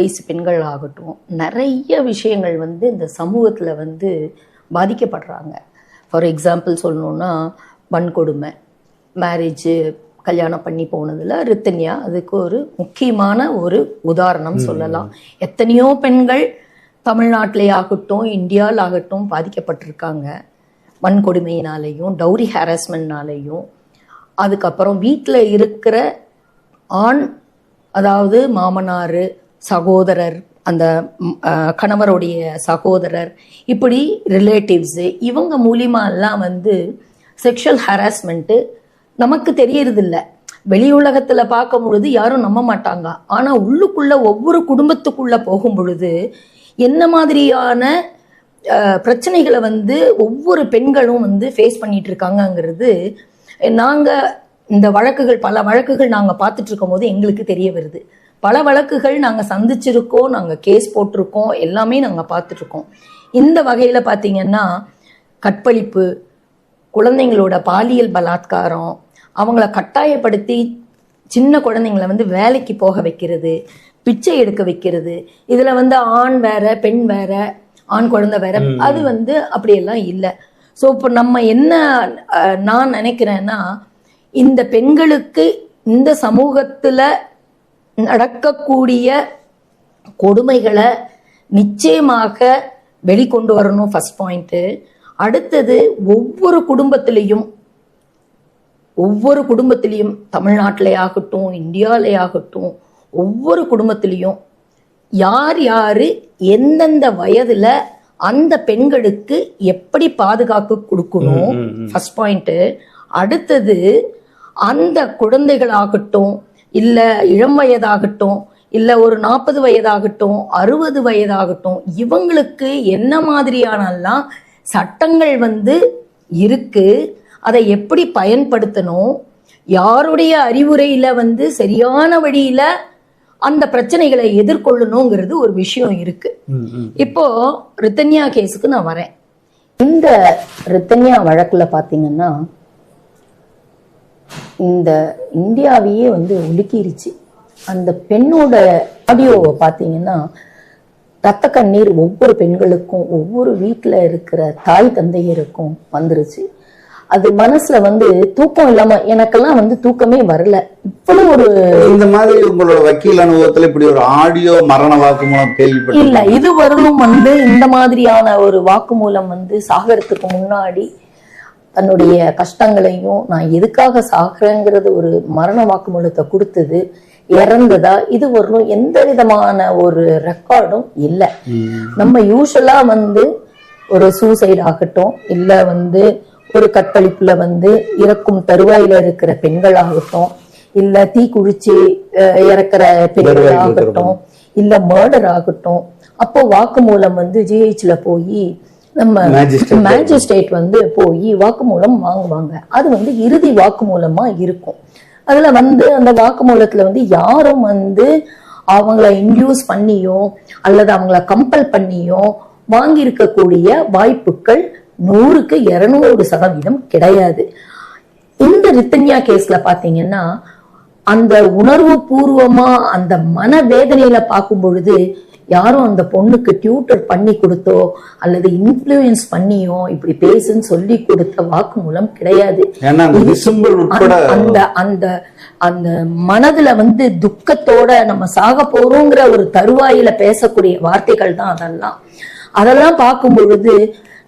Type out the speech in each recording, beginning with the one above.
வயசு பெண்கள் ஆகட்டும் நிறைய விஷயங்கள் வந்து இந்த சமூகத்தில் வந்து பாதிக்கப்படுறாங்க. ஃபார் எக்ஸாம்பிள் சொல்லணுன்னா வன்கொடுமை மேரேஜு கல்யாணம் பண்ணி போனதில் ரித்தன்யா அதுக்கு ஒரு முக்கியமான ஒரு உதாரணம் சொல்லலாம். எத்தனையோ பெண்கள் தமிழ்நாட்டிலே ஆகட்டும் இந்தியாவில் ஆகட்டும் பாதிக்கப்பட்டிருக்காங்க. வன்கொடுமையினாலேயும் டௌரி ஹாரஸ்மெண்ட்னாலேயும் அதுக்கப்புறம் வீட்டில் இருக்கிற ஆண் அதாவது மாமனார் சகோதரர் அந்த கணவருடைய சகோதரர் இப்படி ரிலேட்டிவ்ஸு இவங்க மூலியமா எல்லாம் வந்து செக்ஷுவல் ஹராஸ்மெண்ட்டு நமக்கு தெரியறதில்ல. வெளி உலகத்தில் பார்க்கும் பொழுது யாரும் நம்ப மாட்டாங்க. ஆனால் உள்ளுக்குள்ளே ஒவ்வொரு குடும்பத்துக்குள்ளே போகும் பொழுது என்ன மாதிரியான பிரச்சனைகளை வந்து ஒவ்வொரு பெண்களும் வந்து ஃபேஸ் பண்ணிட்டு இருக்காங்கங்கிறது நாங்கள் இந்த வழக்குகள் பல வழக்குகள் நாங்கள் பார்த்துட்டு இருக்கும் போது எங்களுக்கு தெரிய வருது. பல வழக்குகள் நாங்க சந்திச்சிருக்கோம் நாங்க கேஸ் போட்டிருக்கோம் எல்லாமே நாங்க பார்த்துட்டு இருக்கோம் இந்த வகையில பாத்தீங்கன்னா கற்பழிப்பு குழந்தைங்களோட பாலியல் பலாத்காரம் அவங்கள கட்டாயப்படுத்தி சின்ன குழந்தைங்கள வந்து வேலைக்கு போக வைக்கிறது பிச்சை எடுக்க வைக்கிறது. இதுல வந்து ஆண் வேற பெண் வேற ஆண் குழந்தை வேற அது வந்து அப்படியெல்லாம் இல்லை. ஸோ இப்போ நம்ம என்ன நான் நினைக்கிறேன்னா இந்த பெண்களுக்கு இந்த சமூகத்துல நடக்கக்கூடிய கொடுமைகளை நிச்சயமாக வெளிக்கொண்டு வரணும் ஃபர்ஸ்ட் பாயிண்ட்டு அடுத்தது ஒவ்வொரு குடும்பத்திலையும் ஒவ்வொரு குடும்பத்திலையும் தமிழ்நாட்டிலே ஆகட்டும் இந்தியாவிலே ஆகட்டும் ஒவ்வொரு குடும்பத்திலையும் யார் யாரு எந்தெந்த வயதுல அந்த பெண்களுக்கு எப்படி பாதுகாப்பு கொடுக்கணும்? ஃபர்ஸ்ட் பாயிண்ட் அடுத்தது அந்த குழந்தைகளாகட்டும் இல்ல இளம் வயதாகட்டும் இல்ல ஒரு நாற்பது வயதாகட்டும் அறுபது வயதாகட்டும் இவங்களுக்கு என்ன மாதிரியானலாம் சட்டங்கள் வந்து இருக்கு அதை எப்படி பயன்படுத்தணும் யாருடைய அறிவுரையில வந்து சரியான வழியில அந்த பிரச்சனைகளை எதிர்கொள்ளணுங்கிறது ஒரு விஷயம் இருக்கு. இப்போ ரித்தன்யா கேஸுக்கு நான் வரேன். இந்த ரித்தன்யா வழக்குல பாத்தீங்கன்னா இந்த இந்தியாவையே வந்து உலுக்கிருச்சு. அந்த பெண்ணோட ஆடியோவை பார்த்தீங்கன்னா ரத்த கண்ணீர் ஒவ்வொரு பெண்களுக்கும் ஒவ்வொரு வீட்டில் இருக்கிற தாய் தந்தையருக்கும் வந்துருச்சு. அது மனசுல வந்து தூக்கம் இல்லாம எனக்கெல்லாம் வந்து தூக்கமே வரல. இவ்வளவு ஒரு இந்த மாதிரி உங்களோட வக்கீல் அனுபவத்துல இப்படி ஒரு ஆடியோ மரண வாக்குமூலம் கேள்விப்பட்டு இல்ல இதுவரையிலும் வந்து இந்த மாதிரியான ஒரு வாக்குமூலம் வந்து சாகறதுக்கு முன்னாடி தன்னுடைய கஷ்டங்களையும் நான் எதுக்காக சாகுறேங்கிறது ஒரு மரண வாக்குமூலத்தை கொடுத்தது இறந்ததா? இது வரலும் எந்த விதமான ஒரு ரெக்கார்டும் இல்லை. நம்ம யூஸ்வலா வந்து ஒரு சூசைட் ஆகட்டும் இல்ல வந்து ஒரு கற்பழிப்புல வந்து இறக்கும் தருவாயில இருக்கிற பெண்கள் ஆகட்டும் இல்ல தீ குளிச்சு அஹ், இறக்குற பெண்கள் ஆகட்டும் இல்ல மர்டர் ஆகட்டும் அப்போ வாக்குமூலம் வந்து ஜிஹெச்ல போய் நம்ம. மேஜிஸ்ட்ரேட் வந்து போய் வாக்குமூலம் வாங்குவாங்க அது வந்து இறுதி வாக்குமூலமா இருக்கும் அதுல வந்து அந்த வாக்குமூலத்துல வந்து யாரும் வந்து அவங்கள இன்டியூஸ் பண்ணியோ அல்லது அவங்கள கம்பல் பண்ணியோ வாங்கி இருக்கக்கூடிய வாய்ப்புகள் நூறுக்கு இருநூறு சதவீதம் கிடையாது இந்த ரித்தன்யா கேஸ்ல பாத்தீங்கன்னா அந்த உணர்வு பூர்வமா அந்த மனவேதனையில பார்க்கும் பொழுது யாரும் அந்த பொண்ணுக்கு டியூட்டர் பண்ணி கொடுத்தோ அல்லது இன்ஃப்ளூயன்ஸ் பண்ணியோ இப்படி பேசுன்னு சொல்லி கொடுத்த வாக்குமூலம் கிடையாது. அந்த அந்த அந்த மனதுல வந்து துக்கத்தோட நம்ம சாக போறோங்கிற ஒரு தருவாயில பேசக்கூடிய வார்த்தைகள் தான் அதெல்லாம். அதெல்லாம் பார்க்கும் பொழுது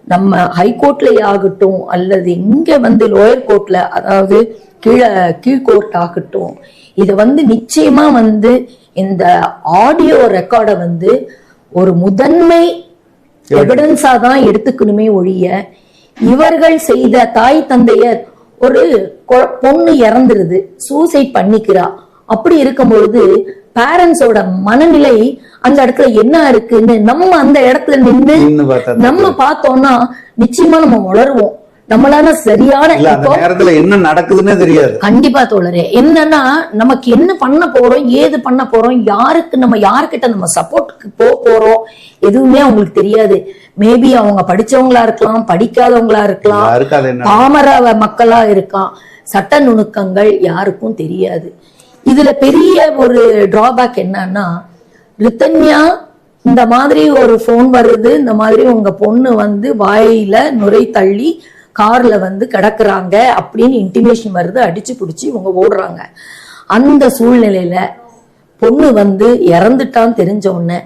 நம்ம ஹைகோர்ட்ல ஆகட்டும் அல்லது இங்க வந்து லோயர் கோர்ட்ல அதாவது கீழே கீழ்கோர்ட் ஆகட்டும் இது வந்து நிச்சயமா வந்து இந்த ஆடியோ ரெக்கார்டை வந்து ஒரு முதன்மை எவிடன்ஸா தான் எடுத்துக்கணுமே ஒழிய இவர்கள் செய்த தாய் தந்தையர் ஒரு பொண்ணு இறந்துருது சூசைட் பண்ணிக்கிறா. அப்படி இருக்கும் பொழுது பேரண்ட்ஸோட மனநிலை அந்த இடத்துல என்ன இருக்குன்னு நம்ம அந்த இடத்துல நின்று நம்ம பார்த்தோம்னா நிச்சயமா நம்ம உணருவோம் நம்மளால சரியான நேரத்துல என்ன நடக்குதுன்னே தெரியாது. கண்டிப்பா தோழரே. என்னன்னா நமக்கு என்ன பண்ண போறோம் ஏது பண்ண போறோம் யாருக்கு நம்ம யாருக்கிட்ட நம்ம சப்போர்ட்டுக்கு போக போறோம் எதுவுமே அவங்களுக்கு தெரியாது. மேபி அவங்க படிச்சவங்களா இருக்கலாம் படிக்காதவங்களா இருக்கலாம் பாமர மக்களா இருக்கான் சட்ட நுணுக்கங்கள் யாருக்கும் தெரியாது. இதுல பெரிய ஒரு டிராபேக் என்னன்னா ரித்தன்யா இந்த மாதிரி ஒரு ஃபோன் வருது இந்த மாதிரி உங்க பொண்ணு வந்து வாயில நுரை தள்ளி கார்ல வந்து கிடக்குறாங்க அப்படின்னு இன்டிமேஷன் வருது அடிச்சு பிடிச்சி இவங்க ஓடுறாங்க. அந்த சூழ்நிலையில பொண்ணு வந்து இறந்துட்டான்னு தெரிஞ்ச உடனே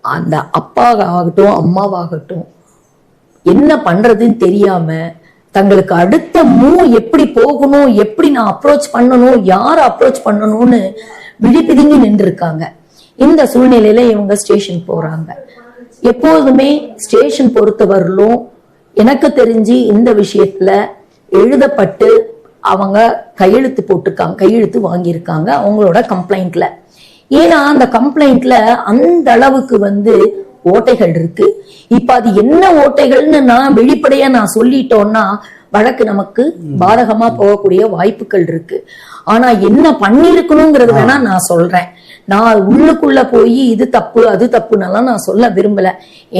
அந்த அப்பாவாகட்டும் அம்மாவாகட்டும் என்ன பண்றதுன்னு தெரியாம தங்களுக்கு அடுத்த மூவ் எப்படி போகணும் எப்படி நான் அப்ரோச் பண்ணணும் யார் அப்ரோச் பண்ணணும்னு விழிப்பிதுங்கி நின்றுருக்காங்க. இந்த சூழ்நிலையில இவங்க ஸ்டேஷன் போறாங்க. எப்போதுமே ஸ்டேஷன் பொறுத்தவரையிலும் எனக்கு தெரிஞ்சு இந்த விஷயத்துல எழுதப்பட்டு அவங்க கையெழுத்து போட்டிருக்காங்க கையெழுத்து வாங்கியிருக்காங்க அவங்களோட கம்ப்ளைண்ட்ல ஏன்னா அந்த கம்ப்ளைண்ட்ல அந்த அளவுக்கு வந்து ஓட்டைகள் இருக்கு. இப்ப அது என்ன ஓட்டைகள்னு நான் வெளிப்படையா நான் சொல்லிட்டோம்னா வழக்கு நமக்கு பாதகமா போகக்கூடிய வாய்ப்புகள் இருக்கு. ஆனா என்ன பண்ணிருக்கணுங்கிறது வேணா நான் சொல்றேன். நான் உள்ளுக்குள்ள போய் இது தப்பு அது தப்புன்னெல்லாம் நான் சொல்ல விரும்பல.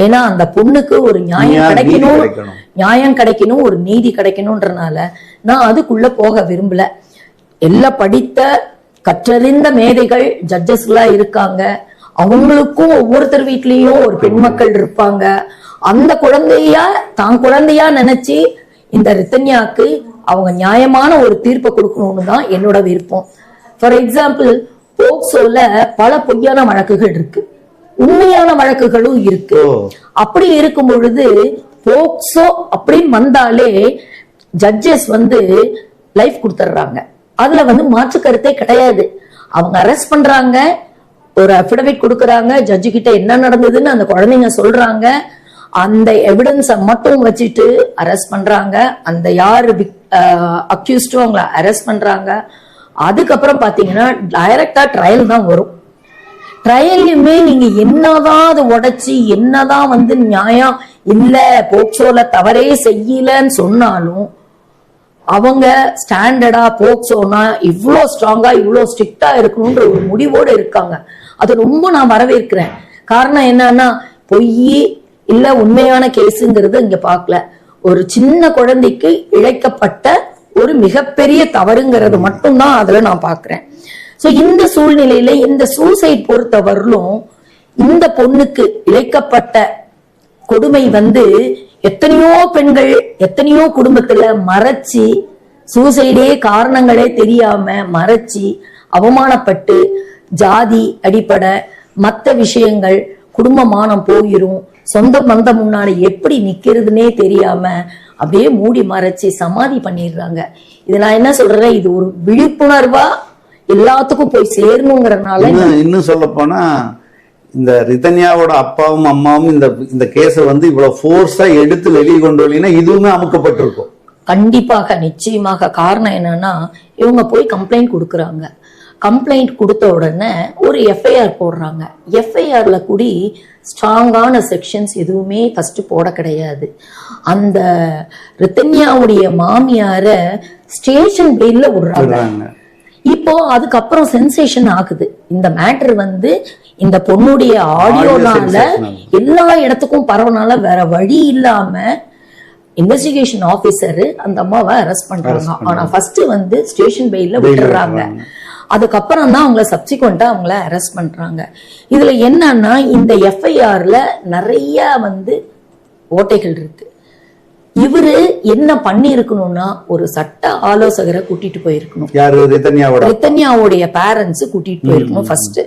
ஏன்னா அந்த பொண்ணுக்கு ஒரு நியாயம் கிடைக்கணும். நியாயம் கிடைக்கணும் ஒரு நீதி கிடைக்கணும்ன்றனால நான் அதுக்குள்ள போக விரும்பல. எல்லாம் படித்த கற்றறிந்த மேதைகள் ஜட்ஜஸ்லாம் இருக்காங்க. அவங்களுக்கும் ஒவ்வொருத்தர் வீட்லயும் ஒரு பெண் மக்கள் இருப்பாங்க. அந்த குழந்தையா தான் குழந்தையா நினைச்சு இந்த ரித்தன்யாக்கு அவங்க நியாயமான ஒரு தீர்ப்பை கொடுக்கணும்னு தான் என்னோட விருப்பம். ஃபார் எக்ஸாம்பிள் போக்சோல பல பொய்யான வழக்குகள் இருக்கு. உண்மையான வழக்குகளும் இருக்கு. அப்படி இருக்கும் பொழுது போக்சோ அப்படின்னு வந்தாலே ஜட்ஜஸ் வந்து லைஃப் கொடுத்துட்றாங்க அதுல வந்து மாற்று கருத்தே கிடையாது. அவங்க அரெஸ்ட் பண்றாங்க ஒரு அபிடவிட் கொடுக்கறாங்க ஜட்ஜு கிட்ட என்ன நடந்ததுன்னு அந்த குழந்தைங்க சொல்றாங்க. அந்த எவிடன்ஸை மட்டும் வச்சுட்டு அரெஸ்ட் பண்றாங்க. அந்த யார் அக்யூஸ்டும் அவங்கள அரெஸ்ட் பண்றாங்க. அதுக்கப்புறம் பாத்தீங்கன்னா டைரக்டா ட்ரையல் தான் வரும். ட்ரையல்லையுமே நீங்க என்னதான் அதை உடைச்சி என்னதான் வந்து நியாயம் இல்ல போக்சோல தவறே செய்யலன்னு சொன்னாலும் அவங்க ஸ்டாண்டர்டா போக்சோனா இவ்வளோ ஸ்ட்ராங்கா இவ்வளோ ஸ்ட்ரிக்டா இருக்கணும்ன்ற ஒரு முடிவோடு இருக்காங்க. அது ரொம்ப நான் வரவேற்கிறேன். காரணம் என்னன்னா பொய் இல்ல உண்மையான கேஸுங்கிறது இங்க பார்க்கல. ஒரு சின்ன குழந்தைக்கு இழைக்கப்பட்ட ஒரு மிகப்பெரிய தவறுங்கிறது மட்டும்தான் அதுல நான் பாக்குறேன். சோ இந்த சூழ்நிலையில இந்த சூசைட் பொறுத்தவரையிலும் இந்த பொண்ணுக்கு இழைக்கப்பட்ட கொடுமை வந்து எத்தனையோ பெண்கள் எத்தனையோ குடும்பத்துல மறைச்சு சூசைடே காரணங்களே தெரியாம மறைச்சு அவமானப்பட்டு ஜாதி அடிப்படை மத்த விஷயங்கள் குடும்ப மானம் போயிரும் சொந்த பந்தம் முன்னாடி எப்படி நிக்கிறதுனே தெரியாம அப்படியே மூடி மறைச்சு சமாதி பண்ணிடுறாங்க. இது நான் என்ன சொல்றேன் இது ஒரு விழிப்புணர்வா எல்லாத்துக்கும் போய் சேரணுங்கிறனால இன்னும் சொல்ல போனா இந்த ரிதன்யாவோட அப்பாவும் அம்மாவும் இந்த இந்த கேஸை வந்து இவ்வளவு ஃபோர்ஸா எடுத்து வெளியே கொண்டு வரலைன்னா இதுவுமே அமுக்கப்பட்டிருக்கும். கண்டிப்பாக நிச்சயமாக காரணம் என்னன்னா இவங்க போய் கம்ப்ளைண்ட் கொடுக்குறாங்க. கம்ப்ளைண்ட் கொடுத்த உடனே ஒரு எஃப்ஐஆர் போடுறாங்க. எஃப்ஐஆர்ல கூடி ஸ்ட்ராங்கான செக்ஷன்ஸ் எதுவுமே ஃபர்ஸ்ட் போட கிடையாது. அந்த ரித்தன்யாவுடைய மாமியார ஸ்டேஷன் பெயில்ல விடுறாங்க. இப்போ அதுக்கப்புறம் சென்சேஷன் ஆகுது. இந்த மேட்டர் வந்து இந்த பொண்ணுடைய ஆடியோனால. எல்லா இடத்துக்கும் பரவனால வேற வழி இல்லாம இன்வெஸ்டிகேஷன் ஆபீசர் அந்த அம்மாவை அரெஸ்ட் பண்றாங்க. ஆனா ஃபர்ஸ்ட் வந்து ஸ்டேஷன் விட்டுறாங்க. விட்டுறாங்க. அதுக்கப்புறம் தான் அவங்கள சப்சிக்வெண்டா அவங்கள அரெஸ்ட் பண்றாங்க. இதுல என்னன்னா இந்த எஃப்ஐஆர்ல நிறைய வந்து ஓட்டைகள் இருக்கு. இவரு என்ன பண்ணி இருக்கணும்னா ஒரு சட்ட ஆலோசகரை கூட்டிட்டு போயிருக்கணும். ரித்தன்யாவுடைய பேரண்ட்ஸ் கூட்டிட்டு போயிருக்கணும் ஃபர்ஸ்ட்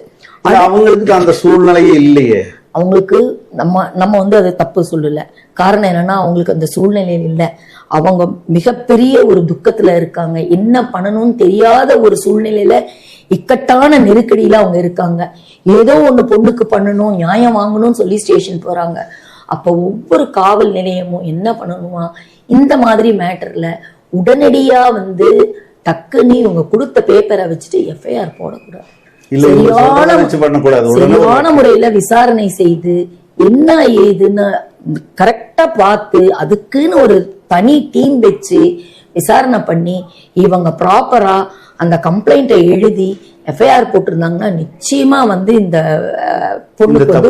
அவங்களுக்கு அந்த சூழ்நிலையே இல்லையே. அவங்களுக்கு நம்ம நம்ம வந்து அதை தப்பு சொல்லல. காரணம் என்னன்னா அவங்களுக்கு அந்த சூழ்நிலை இல்லை. அவங்க மிகப்பெரிய ஒரு துக்கத்துல இருக்காங்க. என்ன பண்ணணும்னு தெரியாத ஒரு சூழ்நிலையில இக்கட்டான நெருக்கடியில அவங்க இருக்காங்க. ஏதோ ஒண்ணு பொண்ணுக்கு பண்ணணும் நியாயம் வாங்கணும்னு சொல்லி ஸ்டேஷன் போறாங்க. அப்ப ஒவ்வொரு காவல் நிலையமும் என்ன பண்ணணுமா? இந்த மாதிரி மேட்டர்ல உடனடியா வந்து டக்குன்னு இவங்க கொடுத்த பேப்பரை வச்சுட்டு எஃப்ஐஆர் போடக்கூடாது. சரியான முறையில விசாரணை செய்து என்ன ஏதுன்னு கரெக்டா பார்த்து அதுக்குன்னு ஒரு தனி டீம் வச்சு விசாரணை பண்ணி இவங்க ப்ராப்பரா அந்த கம்ப்ளைண்ட்டை எழுதி எஃப்ஐஆர் போட்டிருந்தாங்கன்னா நிச்சயமா வந்து இந்த பொண்ணுக்கு வந்து